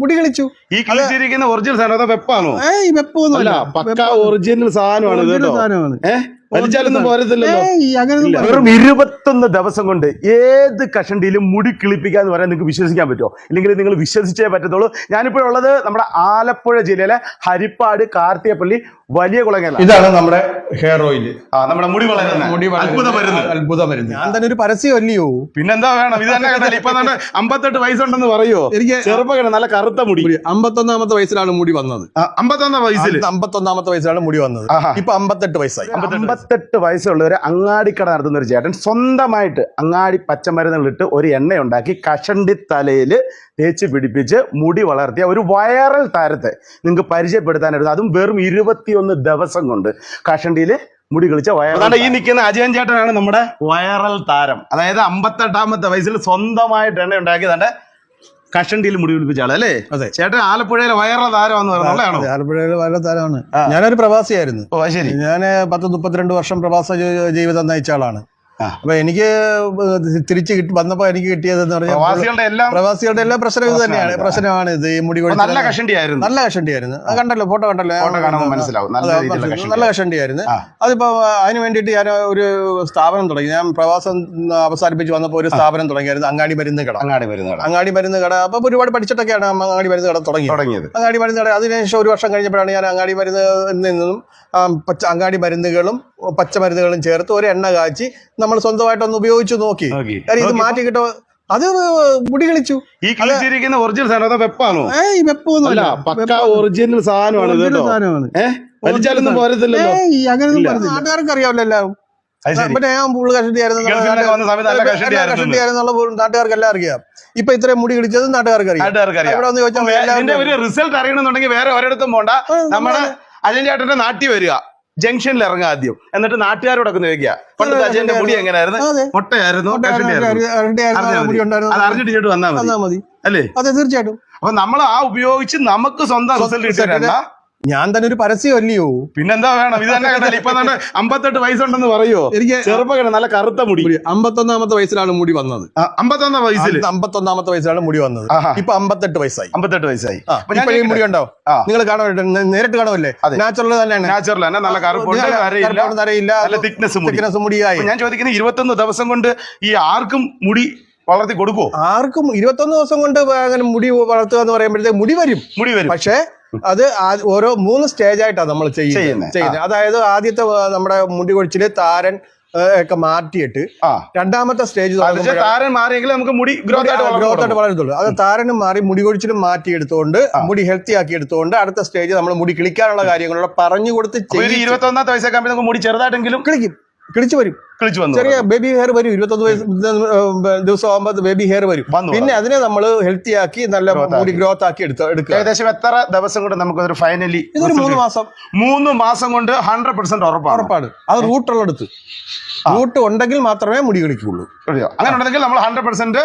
മുടി കളിച്ചു. ഈ കിളിച്ചിരിക്കുന്ന ഒറിജിനൽ സാധനം വെപ്പാണോ? ഏയ് വെപ്പൊന്നും അല്ല പക്ക ഒറിജിനൽ സാധനമാണ് കേട്ടോ. സാധനമാണ്. ഏഹ് വലിച്ചാലൊന്നും പോരത്തില്ലല്ലോ. വെറും ഇരുപത്തൊന്ന് ദിവസം കൊണ്ട് ഏത് കഷണ്ടിയിലും മുടി കിളിപ്പിക്കുക എന്ന് പറയാൻ നിങ്ങൾക്ക് വിശ്വസിക്കാൻ പറ്റുമോ? ഇല്ലെങ്കിൽ നിങ്ങൾ വിശ്വസിച്ചേ പറ്റത്തുള്ളൂ. ഞാനിപ്പോഴുള്ളത് നമ്മുടെ ആലപ്പുഴ ജില്ലയിലെ ഹരിപ്പാട് കാർത്തിയപ്പള്ളി വലിയ കുളങ്ങല ഇതാണ് നമ്മുടെ ഹെയർ ഓയിൽ ആ നമ്മുടെ മുടി വളരുന്ന മുടി വളരുന്ന അത്ഭുത മരുന്ന്. അത്ഭുത മരുന്ന്. ഞാൻ തന്നെ ഒരു പരസ്യം അല്ലയോ പിന്നെന്താ വേണം? ഇത് തന്നെ കേട്ടല്ലേ ഇപ്പൊ തന്നെ അമ്പത്തെട്ട് വയസ്സുണ്ടെന്ന് പറയോ എനിക്ക് ചെറുപ്പം നല്ല കറുത്ത മുടി. അമ്പത്തൊന്നാമത്തെ വയസ്സിലാണ് മുടി വന്നത്. അമ്പത്തൊന്നാം വയസ്സിൽ അമ്പത്തൊന്നാമത്തെ വയസ്സിലാണ് മുടി വന്നത്. ഇപ്പൊ അമ്പത്തെട്ട് വയസ്സായി. അമ്പത്തെട്ട് വയസ്സുള്ള ഒരു അങ്ങാടിക്കട നടത്തുന്ന ഒരു ചേട്ടൻ സ്വന്തമായിട്ട് അങ്ങാടി പച്ചമരുന്നുകളിട്ട് ഒരു എണ്ണ ഉണ്ടാക്കി കഷണ്ടി തലയിൽ തേച്ച് പിടിപ്പിച്ച് മുടി വളർത്തിയ ഒരു വൈറൽ താരത്തെ നിങ്ങൾക്ക് പരിചയപ്പെടുത്താനായിരുന്നു. അതും വെറും ഇരുപത്തിയൊന്ന് ദിവസം കൊണ്ട് കഷണ്ടിയിൽ മുടി കളിച്ച വൈറൽ ഈ നിൽക്കുന്ന അജയൻ ചേട്ടനാണ് നമ്മുടെ വൈറൽ താരം. അതായത് അമ്പത്തെട്ടാമത്തെ വയസ്സിൽ സ്വന്തമായിട്ട് എണ്ണ ഉണ്ടാക്കിയതാണ്ട് കഷണ്ടിയിൽ മുടി പിടിപ്പിച്ച ആൾ അല്ലേ അതെ. ചേട്ടൻ ആലപ്പുഴയിലെ വയറുള്ള താരം പറഞ്ഞാണോ ആലപ്പുഴയിലെ വളരെ താരമാണ്. ഞാനൊരു പ്രവാസിയായിരുന്നു ഓ ശരി ഞാൻ പത്ത് മുപ്പത്തിരണ്ട് വർഷം പ്രവാസ ജീവിതം നയിച്ച ആളാണ്. അപ്പൊ എനിക്ക് തിരിച്ചു കിട്ടി വന്നപ്പോ എനിക്ക് കിട്ടിയതെന്ന് പറഞ്ഞാൽ പ്രവാസികളുടെ എല്ലാം പ്രവാസികളുടെ എല്ലാം പ്രശ്നം ഇത് തന്നെയാണ്. പ്രശ്നമാണ് ഇത്. ഈ മുടി നല്ല കഷണ്ടിയായിരുന്നു. നല്ല കഷണ്ടിയായിരുന്നു. അത് കണ്ടല്ലോ ഫോട്ടോ കണ്ടല്ലോ. മനസ്സിലാവും. നല്ല കഷണ്ടിയായിരുന്നു. അതിപ്പോ അതിന് വേണ്ടിയിട്ട് ഞാൻ ഒരു സ്ഥാപനം തുടങ്ങി. ഞാൻ പ്രവാസം അവസാനിപ്പിച്ച് വന്നപ്പോൾ ഒരു സ്ഥാപനം തുടങ്ങിയായിരുന്നു. അങ്ങാടി മരുന്ന് കട. അങ്ങാടി മരുന്ന് കട. അങ്ങാടി മരുന്ന് കട. അപ്പൊ ഒരുപാട് പഠിച്ചിട്ടൊക്കെയാണ് അങ്ങാടി മരുന്ന് കട തുടങ്ങി തുടങ്ങിയത്. അങ്ങാടി മരുന്ന് കട. അതിനുശേഷം ഒരു വർഷം കഴിഞ്ഞപ്പോഴാണ് ഞാൻ അങ്ങാടി മരുന്ന് നിന്നും പച്ച അങ്ങാടി മരുന്നുകളും പച്ചമരുന്നുകളും ചേർത്ത് ഒരു എണ്ണ കാച്ചി നമ്മൾ സ്വന്തമായിട്ടൊന്ന് ഉപയോഗിച്ച് നോക്കി. കാര്യം ഇത് മാറ്റി കിട്ടോ. അത് മുടി കളിച്ചു ഈ കളിച്ചിരിക്കുന്ന ഒറിജിനൽ സാധനം വെപ്പാണോ? ഏയ് വെപ്പൊന്നും അല്ല പക്ക ഒറിജിനൽ സാധനമാണ് സാധനമാണ്. ഏഹ് വലിച്ചാലൊന്നും പോരത്തില്ലല്ലോ. അങ്ങനെയൊന്നും. നാട്ടുകാർക്ക് അറിയാമല്ലോ എല്ലാവരും മറ്റേ ഞാൻ പുള്ളി കഷണ്ടിയായിരുന്നുള്ള നാട്ടുകാർക്ക് എല്ലാം അറിയാം. ഇപ്പൊ ഇത്രയും മുടി കളിച്ചത് നാട്ടുകാർക്ക് അറിയാം ഇവിടെ ഒരു റിസൾട്ട് അറിയണമെന്നുണ്ടെങ്കിൽ വേറെ ഒരിടത്തും പോണ്ട. നമ്മുടെ അജയൻ ചേട്ടന്റെ നാട്ടിൽ വരിക. ജംഗ്ഷനിൽ ഇറങ്ങുക ആദ്യം. എന്നിട്ട് നാട്ടുകാരോടൊക്കെ ചോദിക്കുക പണ്ട് അജയന്റെ മുടി എങ്ങനെയായിരുന്നു. മുട്ടയായിരുന്നു അത് അറിഞ്ഞിട്ട് ഇങ്ങോട്ട് വന്നാൽ മതി. അല്ലേ? അതെ തീർച്ചയായിട്ടും. അപ്പൊ നമ്മൾ ആ ഉപയോഗിച്ച് നമുക്ക് സ്വന്തം റിസൾട്ട് കിട്ടിയിട്ടല്ല ഞാൻ തന്നെ ഒരു പരസ്യം അല്ലയോ പിന്നെന്താ വേണം? ഇത് തന്നെ കേട്ടല്ലേ ഇപ്പൊ തന്നെ അമ്പത്തെട്ട് വയസ്സുണ്ടെന്ന് പറയോ എനിക്ക് ചെറുപ്പക്കാരൻ നല്ല കറുത്ത മുടി. അമ്പത്തൊന്നാമത്തെ വയസ്സിലാണ് മുടി വന്നത്. അമ്പത്തൊന്നാം വയസ്സിൽ അമ്പത്തൊന്നാമത്തെ വയസ്സിലാണ് മുടി വന്നത്. ഇപ്പൊ അമ്പത്തെട്ട് വയസ്സായി. അമ്പത്തെട്ട് വയസ്സായി. ഈ മുടി ഉണ്ടോ നിങ്ങൾ കാണുമല്ലോ നേരിട്ട് കാണുമല്ലേ. നാച്ചുറൽ തന്നെയാണ്. നാച്ചുറൽ തന്നെ. നല്ല കറുപ്പ് നല്ല തിക്നെസ് മുടിയായി. ഞാൻ ചോദിക്കുന്നത് ഇരുപത്തൊന്ന് ദിവസം കൊണ്ട് ഈ ആർക്കും മുടി വളർത്തി കൊടുക്കുവോ? ആർക്കും ഇരുപത്തൊന്ന് ദിവസം കൊണ്ട് അങ്ങനെ മുടി വളർത്തുക എന്ന് പറയുമ്പോഴത്തേക്ക് മുടി വരും. മുടി വരും. പക്ഷേ അത് ഓരോ മൂന്ന് സ്റ്റേജ് ആയിട്ടാണ് നമ്മൾ ചെയ്യുന്നത്. ചെയ്യുന്നത്. അതായത് ആദ്യത്തെ നമ്മുടെ മുടി കൊഴിച്ചിൽ താരൻ ഒക്കെ മാറ്റിയിട്ട് രണ്ടാമത്തെ സ്റ്റേജ് താരൻ മാറിയെങ്കിൽ നമുക്ക് മുടി ഗ്രോത്ത് ആയിട്ട്. വളരത്തുള്ളൂ അത് താരനും മാറി മുടി കൊഴിച്ചിലും മാറ്റി എടുത്തുകൊണ്ട് മുടി ഹെൽത്തി ആക്കി എടുത്തുകൊണ്ട് അടുത്ത സ്റ്റേജ് നമ്മൾ മുടി കിളിക്കാനുള്ള കാര്യങ്ങളോട് പറഞ്ഞു കൊടുത്ത് ചെയ്യിച്ച് ഇരുപത്തൊന്നാമത്തെ വയസ്സൊക്കെ നമുക്ക് മുടി ചെറുതായിട്ടെങ്കിലും കിളിക്കും. കിളിച്ചു വരും. കിളിച്ചു വന്നു ചെറിയ ബേബി ഹെയർ വരും. ഇരുപത്തൊന്ന് വയസ്സ് ദിവസം ആകുമ്പോൾ ബേബി ഹെയർ വരും. പിന്നെ അതിനെ നമ്മൾ ഹെൽത്തി ആക്കി നല്ല മുടി ഗ്രോത്ത് ആക്കി എടുത്ത് എടുക്കുക. ഏകദേശം എത്ര ദിവസം കൊണ്ട് നമുക്ക് ഒരു ഫൈനലി ഇതൊരു മൂന്ന് മാസം. മൂന്ന് മാസം കൊണ്ട് ഹൺഡ്രഡ് പെർസെന്റ് ഉറപ്പാണ്. ഉറപ്പാണ്. അത് റൂട്ടുള്ളടുത്ത് റൂട്ട് ഉണ്ടെങ്കിൽ മാത്രമേ മുടി കളിക്കുള്ളൂ? അങ്ങനെ ഉണ്ടെങ്കിൽ നമ്മൾ ഹൺഡ്രഡ് പെർസെന്റ്.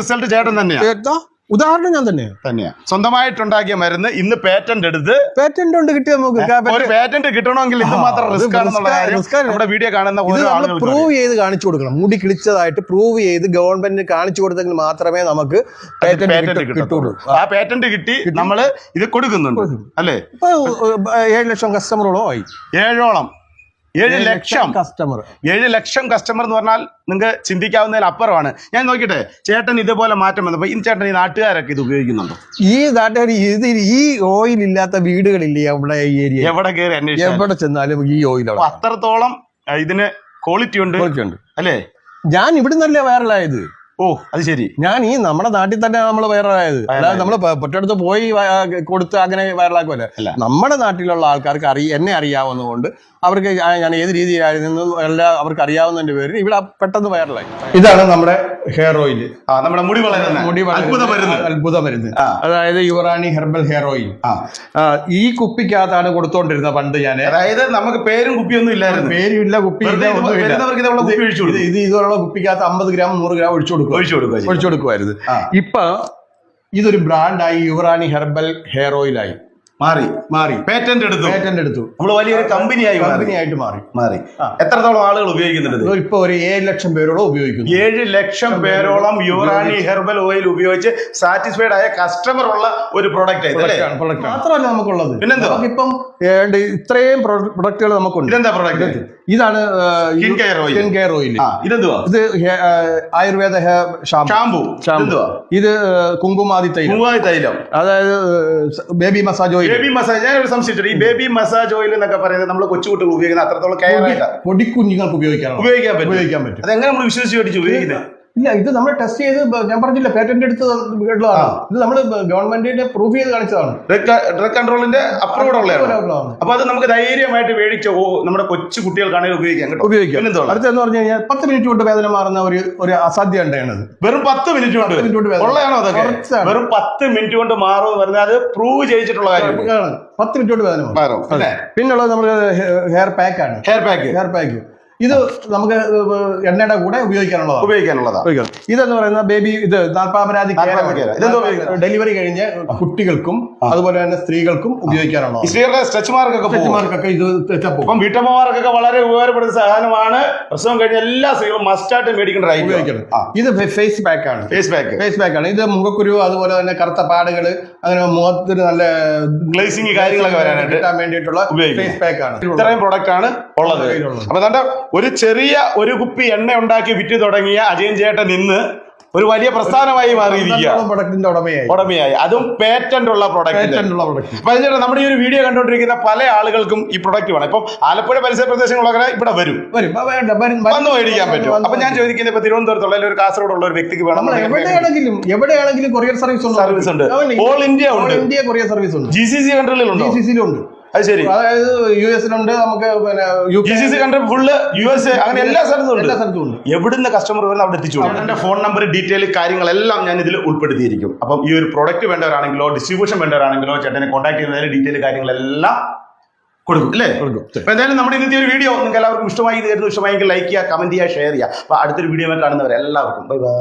റിസൾട്ട് ചേട്ടൻ തന്നെയാണ്? ഉദാഹരണം ഞാൻ തന്നെയാണ് തന്നെയാ. സ്വന്തമായിട്ടുണ്ടാക്കിയ മരുന്ന് ഇന്ന് പേറ്റന്റ് എടുത്ത് പേറ്റന്റ് ഉണ്ട് കിട്ടിയ നമുക്ക്. പേറ്റന്റ് കിട്ടണമെങ്കിൽ ഇത് മാത്രം റിസ്ക് നമ്മുടെ വീഡിയോ കാണുന്ന നമ്മൾ പ്രൂവ് ചെയ്ത് കാണിച്ചു കൊടുക്കണം. മുടി കിളിച്ചതായിട്ട് പ്രൂവ് ചെയ്ത് ഗവൺമെന്റിന് കാണിച്ചു കൊടുത്തെങ്കിൽ മാത്രമേ നമുക്ക് പേറ്റന്റ് കിട്ടുള്ളൂ. ആ പേറ്റന്റ് കിട്ടി നമ്മൾ ഇത് കൊടുക്കുന്നുണ്ട്. അല്ലേ? ഇപ്പൊ ഏഴ് ലക്ഷം കസ്റ്റമറോളം ആയി. ഏഴോളം. ഏഴ് ലക്ഷം കസ്റ്റമർ ഏഴ് ലക്ഷം കസ്റ്റമർ എന്ന് പറഞ്ഞാൽ നിങ്ങൾക്ക് ചിന്തിക്കാവുന്നതിൽ അപ്പുറമാണ്. ഞാൻ നോക്കിട്ടെ ചേട്ടൻ ഇതുപോലെ മാറ്റം വന്നപ്പോ ഈ ചേട്ടൻ ഈ നാട്ടുകാരൊക്കെ ഇത് ഉപയോഗിക്കുന്നുണ്ടോ? ഈ നാട്ടുകാർ ഇത് ഈ ഓയിൽ ഇല്ലാത്ത വീടുകളില്ലേ നമ്മുടെ ഈ ഏരിയ? എവിടെ കയറി അന്വേഷിച്ചു എവിടെ ചെന്നാലും ഈ ഓയിൽ അത്രത്തോളം ഇതിന് ക്വാളിറ്റി ഉണ്ട്. ഉണ്ട്. അല്ലേ? ഞാൻ ഇവിടുന്നല്ലേ വൈറലായത് ഓ അത് ശരി. ഞാൻ ഈ നമ്മുടെ നാട്ടിൽ തന്നെ നമ്മൾ വൈറലായത് അല്ലാതെ നമ്മൾ പൊറ്റടുത്ത് പോയി കൊടുത്ത് അങ്ങനെ വൈറലാക്കുമല്ലേ നമ്മുടെ നാട്ടിലുള്ള ആൾക്കാർക്ക് അറിയ എന്നെ അറിയാവുന്നതുകൊണ്ട് അവർക്ക് ഞാൻ ഏത് രീതിയിലായിരുന്നു എല്ലാം അവർക്ക് അറിയാവുന്നതിന്റെ പേരിൽ ഇവിടെ പെട്ടെന്ന് വൈറലായി ഇതാണ് നമ്മുടെ ഹെയർ ഓയിൽ നമ്മുടെ മുടി വളരുന്ന മുടി അത്ഭുത മരുന്ന്. അത്ഭുത മരുന്ന്. അതായത് യുവറാണി ഹെർബൽ ഹെയർ ഓയിൽ ഈ കുപ്പിക്കകത്താണ് കൊടുത്തോണ്ടിരുന്നത് പണ്ട് ഞാൻ അതായത് നമുക്ക് പേരും കുപ്പിയൊന്നും ഇല്ലായിരുന്നു. പേരും ഇല്ല കുപ്പി ഇത് ഇതുപോലുള്ള കുപ്പിക്കകത്ത് അമ്പത് ഗ്രാം നൂറ് ഗ്രാം ഒഴിച്ചു കൊടുക്കും. ഒഴിച്ചു കൊടുക്കുക ഒഴിച്ചു കൊടുക്കുമായിരുന്നു ഇപ്പൊ ഇതൊരു ബ്രാൻഡായി യുവറാണി ഹെർബൽ ഹെയർ ഓയിലായി. മാറി മാറി. പേറ്റന്റ് എടുത്തു. പേറ്റന്റ് എടുത്തു. നമ്മൾ വലിയൊരു കമ്പനിയായി കമ്പനി കമ്പനിയായിട്ട് മാറി. മാറി. എത്രത്തോളം ആളുകൾ ഉപയോഗിക്കുന്നുണ്ട്? ഇപ്പൊ ഒരു ഏഴ് ലക്ഷം പേരോളം ഉപയോഗിക്കുന്നു. ഏഴ് ലക്ഷം പേരോളം യുറാനി ഹെർബൽ ഓയിൽ ഉപയോഗിച്ച് സാറ്റിസ്ഫൈഡ് ആയ കസ്റ്റമർ ഉള്ള ഒരു പ്രോഡക്റ്റ്. മാത്രമല്ല നമുക്കുള്ളത്. പിന്നെന്താ ഇപ്പം ഇത്രയും പ്രൊഡക്റ്റുകൾ നമുക്കുണ്ട്. ഇതെന്താ പ്രൊഡക്റ്റ് ഇതാണ്. സ്കിൻ കെയർ ഓയിൽ ഇതെന്തുവാ? ഇത് ആയുർവേദ ഷാംപു ഷാമ്പു ഇത് കുങ്കുമാതി തൈലം. കുങ്കുമാതി തൈലം. അതായത് baby massage oil baby massage ഞാൻ ഒരു സംശയിച്ചു ഈ ബേബി മസാജ് ഓയിൽ എന്നൊക്കെ പറയുന്നത് നമ്മൾ കൊച്ചുകുട്ടികൾ ഉപയോഗിക്കുന്ന അത്രത്തോളം കെയർ ആയിട്ടാണ് പൊടിക്കുഞ്ഞുങ്ങൾക്ക് ഉപയോഗിക്കാൻ ഉപയോഗിക്കാൻ പറ്റും. ഉപയോഗിക്കാൻ പറ്റും. അതെങ്ങനെ നമ്മൾ വിശ്വസിച്ച് മേടിച്ച് ഉപയോഗിക്കുന്നത് ഇല്ല ഇത് നമ്മൾ ടെസ്റ്റ് ചെയ്ത് ഞാൻ പറഞ്ഞില്ല പേറ്റന്റ് എടുത്ത് കേട്ടതാണ് ഇത് നമ്മൾ ഗവൺമെന്റിന്റെ പ്രൂഫ് ചെയ്ത് കാണിച്ചതാണ്. ഡ്രഗ് കൺട്രോളിന്റെ അപ്രൂവ്ഡ് ഉള്ളതാണ്. അപ്പൊ അത് നമുക്ക് ധൈര്യമായിട്ട് മേടിച്ച് നമ്മുടെ കൊച്ചു കുട്ടികൾക്കാണെങ്കിൽ ഉപയോഗിക്കാം ഉപയോഗിക്കാം. അടുത്ത എന്ന് പറഞ്ഞു കഴിഞ്ഞാൽ പത്ത് മിനിറ്റ് കൊണ്ട് വേദന മാറുന്ന ഒരു ഒരു അസാധ്യ ഉണ്ടായത് വെറും പത്ത് മിനിറ്റ് കൊണ്ട്. ഉള്ളതാണോ അതൊക്കെ? വെറും പത്ത് മിനിറ്റ് കൊണ്ട് മാറും പറഞ്ഞാൽ അത് പ്രൂവ് ചെയ്യിച്ചിട്ടുള്ള കാര്യമാണ്. പത്ത് മിനിറ്റ് കൊണ്ട് വേദന മാറും. പിന്നുള്ളത് നമ്മൾ ഹെയർ പാക്ക് ആണ്. ഹെയർ പാക്ക് ഹെയർ പാക്ക് ഇത് നമുക്ക് എണ്ണയുടെ കൂടെ ഉപയോഗിക്കാനുള്ളതാണ്. ഉപയോഗിക്കാനുള്ളതാണ്. ഉപയോഗിക്കാം. ഇതെന്ന് പറയുന്ന ബേബി ഇത്. ഉപയോഗിക്കുന്നത്? ഡെലിവറി കഴിഞ്ഞ് കുട്ടികൾക്കും അതുപോലെ തന്നെ സ്ത്രീകൾക്കും ഉപയോഗിക്കാനുള്ളത് സ്ത്രീകളുടെ സ്ട്രെച്ച് മാർക്കൊക്കെ സ്ട്രെച്ച് മാർക്കൊക്കെ ഇത് അപ്പം വീട്ടമ്മമാർക്കൊക്കെ വളരെ ഉപകാരപ്പെടുന്ന സാധനമാണ്. പ്രസവം കഴിഞ്ഞ എല്ലാ സ്ത്രീകളും മസ്റ്റായിട്ട് മേടിക്കേണ്ട ഉപയോഗിക്കണം. ഇത് ഫേസ് പാക്ക് ആണ്. ഫേസ് പാക്ക് ഫേസ് പാക്ക് ആണ്. ഇത് മുഖക്കുരു അതുപോലെ തന്നെ കറുത്ത പാടുകൾ അങ്ങനെ മുഖത്തിന് നല്ല ഗ്ലേസിംഗ് കാര്യങ്ങളൊക്കെ വരാനായിട്ട് വേണ്ടിയിട്ടുള്ള ഫേസ് പാക്ക് ആണ്. ഇത്രയും പ്രൊഡക്റ്റ് ആണ് ഉള്ളത്. അപ്പൊ ദാണ്ട ഒരു ചെറിയ ഒരു കുപ്പി എണ്ണ ഉണ്ടാക്കി വിറ്റ് തുടങ്ങിയ അജയൻ ചേട്ടൻ ഇന്ന് ഒരു വലിയ പ്രസ്ഥാനമായി മാറിയിരിക്കുകയാണ്. ഉടമയായി. അതും പേറ്റന്റ് ഉള്ള പ്രൊഡക്റ്റ് ഉള്ള അപ്പൊ നമ്മുടെ ഈ ഒരു വീഡിയോ കണ്ടുകൊണ്ടിരിക്കുന്ന പല ആളുകൾക്കും ഈ പ്രൊഡക്റ്റ് വേണം. ഇപ്പം ആലപ്പുഴ പരിസര പ്രദേശങ്ങളൊക്കെ ഇവിടെ വരും. വന്ന് മേടിക്കാൻ പറ്റും അപ്പൊ ഞാൻ ചോദിക്കുന്നത് ഇപ്പൊ തിരുവനന്തപുരത്തുള്ള ഒരു ഒരു കാസർഗോഡുള്ള ഒരു വ്യക്തിക്ക് വേണം എവിടെയാണെങ്കിലും എവിടെയാണെങ്കിലും കൊറിയർ സർവീസ് ഉണ്ട്. സർവീസ് ഉണ്ട്. ഓൾ ഇന്ത്യ ഉണ്ട്. ഇന്ത്യ കൊറിയർ സർവീസ് ഉണ്ട്. ജി സി സി കൺട്രിയിലുണ്ട് ജി സി സിയിലുണ്ട് അത് ശരി. അതായത് യു എസിലുണ്ട് നമുക്ക് പിന്നെ G C C country full U S അങ്ങനെ എല്ലാ സ്ഥലത്തും എല്ലാ സ്ഥലത്തും ഉണ്ട്. എവിടുന്ന് കസ്റ്റമർ വരുന്ന അവിടെ എത്തിച്ചു അവരുടെ എന്റെ ഫോൺ നമ്പർ ഡീറ്റെയിൽ കാര്യങ്ങളെല്ലാം ഞാൻ ഇതിൽ ഉൾപ്പെടുത്തിയിരിക്കും. അപ്പം ഈ ഒരു പ്രൊഡക്റ്റ് വേണ്ടവരാണെങ്കിലോ ഡിസ്ട്രിബ്യൂഷൻ വേണ്ടവരാണെങ്കിലോ ചേട്ടനെ കോൺടാക്ട് ചെയ്യുന്നതിന് ഡീറ്റെയിൽ കാര്യങ്ങളെല്ലാം കൊടുക്കും അല്ലേ? കൊടുക്കും. എന്തായാലും നമ്മുടെ ഇന്നത്തെ ഒരു വീഡിയോ നിങ്ങൾക്ക് എല്ലാവർക്കും ഇഷ്ടമായി ഇത് ഇഷ്ടമായെങ്കിൽ ലൈക്ക് ചെയ്യുക കമന്റ് ചെയ്യുക ഷെയർ ചെയ്യുക. അപ്പൊ അടുത്തൊരു വീഡിയോ കാണുന്നവരെ എല്ലാവർക്കും. Bye bye